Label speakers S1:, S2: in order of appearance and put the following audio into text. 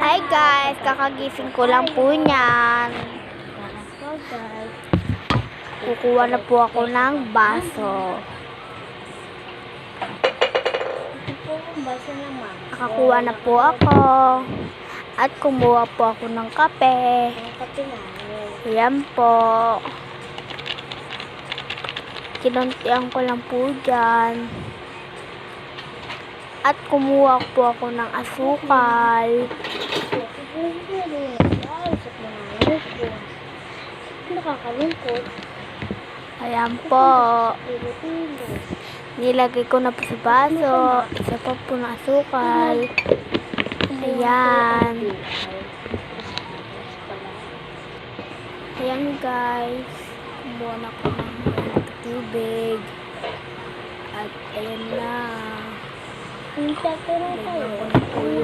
S1: Hi guys, kakagising ko lang po niyan. Kukuha na po ako ng baso. Nakakuha na po ako. At kumuha po ako ng kape. Ayan po. Kinuntian ko lang po dyan. At kumuha po ako ng asukal.
S2: Nakakalungkot.
S1: Ayan po. Nilagay ko na po sa baso. Isa pa po ng asukal. Ayan. Ayan guys. Kumuha na ko ng tubig. At ayan na. 見
S2: て
S1: ください。